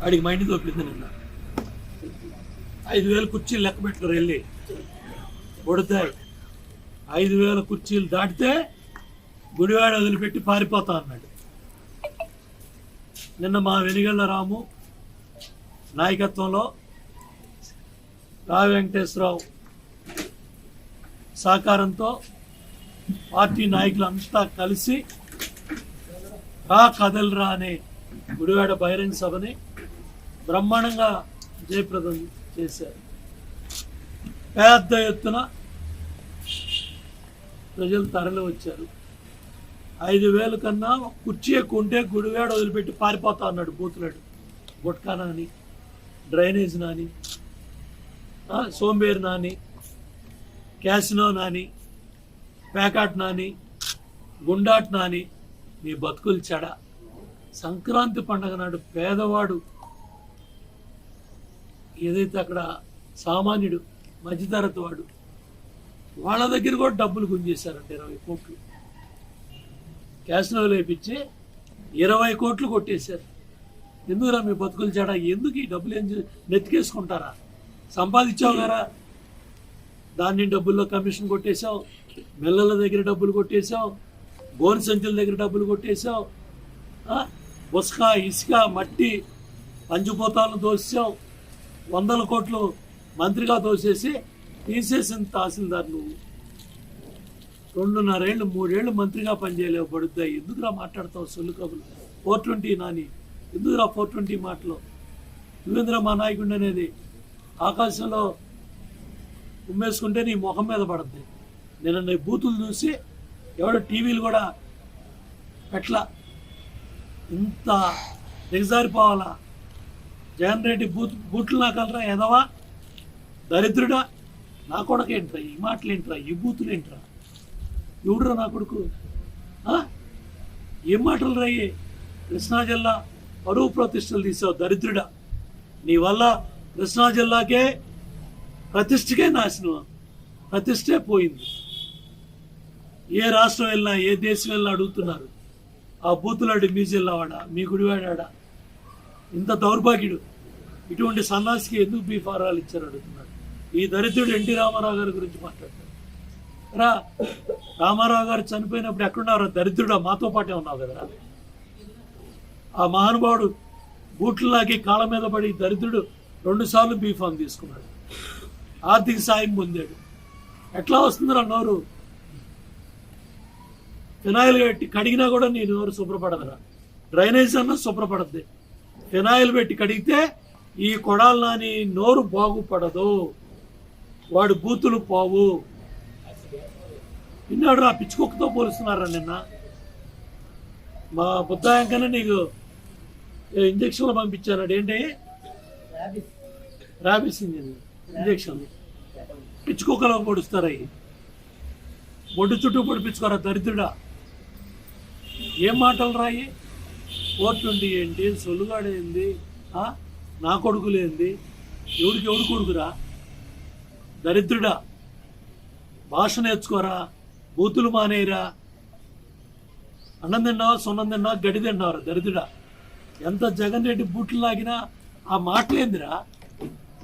వాడికి మైండ్ దొప్పింది నిన్న. ఐదు వేల కుర్చీలు లెక్క పెట్టారు వెళ్ళి. కొడతాయి ఐదు వేల కుర్చీలు దాటితే గుడివాడ వదిలిపెట్టి పారిపోతా అన్నాడు. నిన్న మా వెనిగళ్ళ రాము నాయకత్వంలో రా వెంకటేశ్వరరావు సహకారంతో పార్టీ నాయకులంతా కలిసి రా కదలరా అనే గుడివాడ బహిరంగ సభని బ్రహ్మాండంగా జయప్రదం చేశారు. పెద్ద ఎత్తున ప్రజలు తరలి వచ్చారు. ఐదు వేల కన్నా కుర్చీ ఎక్కువ ఉంటే గుడివాడ వదిలిపెట్టి పారిపోతా అన్నాడు బూతులాడు. గుట్కా నాని డ్రైనేజ్ నాని సోంబేరు నాని క్యాసినో నాని పేకాట్ నాని గుండాట్ నాని నీ బతుకులు చెడ. సంక్రాంతి పండగ నాడు పేదవాడు ఏదైతే అక్కడ సామాన్యుడు మధ్యతరగతి వాడు వాళ్ళ దగ్గర కూడా డబ్బులు గుంజేశారంట ఇరవై కోట్లు. క్యాసినో లేపించి ఇరవై కోట్లు కొట్టేశారు. ఎందుకురా మీ బతుకులు చెడ? ఎందుకు ఈ డబ్బులు ఏం నెత్తికేసుకుంటారా సంపాదించావు కదా. దాన్ని డబ్బుల్లో కమిషన్ కొట్టేశావు. మిల్లల దగ్గర డబ్బులు కొట్టేశావు. గోను సంచుల దగ్గర డబ్బులు కొట్టేశావు. బుసక ఇసుక మట్టి పంచిపోతాలను దోసావు వందల కోట్లు మంత్రిగా తోసేసి తీసేసిన తహసీల్దార్ నువ్వు. రెండున్నరేళ్ళు మూడేళ్ళు మంత్రిగా పనిచేయలేవు పడుద్దా? ఎందుకురా మాట్లాడతావు సొల్లు కబులు ఫోర్ ట్వంటీ నాని ఎందుకురా ఫోర్ ట్వంటీ మాటలు? యువేంద్ర మా నాయకుడు అనేది ఆకాశంలో ఉమ్మేసుకుంటే నీ ముఖం మీద పడుద్ది. నేను నీ బూతులు చూసి ఎవడో టీవీలు కూడా పెట్ల ఇంత దిగజారిపోవాలా? జగన్ రెడ్డి బూత్ బూట్లు నాకలరా ఎదవా దరిద్రుడా? నా కొడకేంట్రా ఈ మాటలు ఏంట్రా? ఈ బూతులు ఏంట్రా? ఎవడురా నా కొడుకు? ఏం మాటలు రాయి కృష్ణా జిల్లా పరువు ప్రతిష్టలు తీసావు దరిద్రుడా. నీ వల్ల కృష్ణా జిల్లాకే ప్రతిష్టకే నాశనం. ప్రతిష్టే పోయింది. ఏ రాష్ట్రం వెళ్ళినా ఏ దేశం వెళ్ళినా అడుగుతున్నారు ఆ బూతులాడు మీ జిల్లావాడా మీ గుడివాడా ఇంత దౌర్భాగ్యుడు. ఇటువంటి సన్నాసికి ఎందుకు బీఫారాలు ఇచ్చారు అడుగుతున్నాడు ఈ దరిద్రుడు ఎన్టీ రామారావు గారి గురించి మాట్లాడతాడు రా రామారావు గారు చనిపోయినప్పుడు ఎక్కడున్నారు దరిద్రుడు మాతో పాటే ఉన్నావు కదరా? ఆ మహానుభావుడు బూట్లలాగి కాళ్ళ మీద పడి దరిద్రుడు రెండుసార్లు బీఫామ్ తీసుకున్నాడు. ఆర్థిక సాయం పొందాడు. ఎట్లా వస్తుందిరా నోరు? ఫినాయిల్ కట్టి కడిగినా కూడా నీ నోరు శుభ్రపడదురా. డ్రైనేజ్ అన్నా శుభ్రపడద్ది. ఫినాయిల్ పెట్టి కడిగితే ఈ కొడాలి నాని నోరు బాగుపడదు. వాడు బూతులు పోవు. విన్నాడు రా పిచ్చుకొక్కతో పోలుస్తున్నారా నిన్న? మా బుద్ధాయంకనే నీకు ఇంజక్షన్లు పంపించాడు ఏంటి? రాబిస్. ఇంజక్షన్లు. పిచ్చుకొక్కలో పొడుస్తారు అవి ఒడ్డు చుట్టూ పొడిపించుకోరా దరిద్రుడా? ఏం మాటలు రాయి ఓట్లుండి ఏంటి? సొల్లుగాడేంది? నా కొడుకులేంది? ఎవడికి ఎవడు కొడుకురా? దరిద్రుడా? భాష నేర్చుకోరా? బూతులు మానేయరా? అన్నం తిన్నావా? సున్నం తిన్నావా? గడి తిన్నావరా దరిద్రుడా? ఎంత జగన్ రెడ్డి బూట్లు లాగినా ఆ మాటలేందిరా?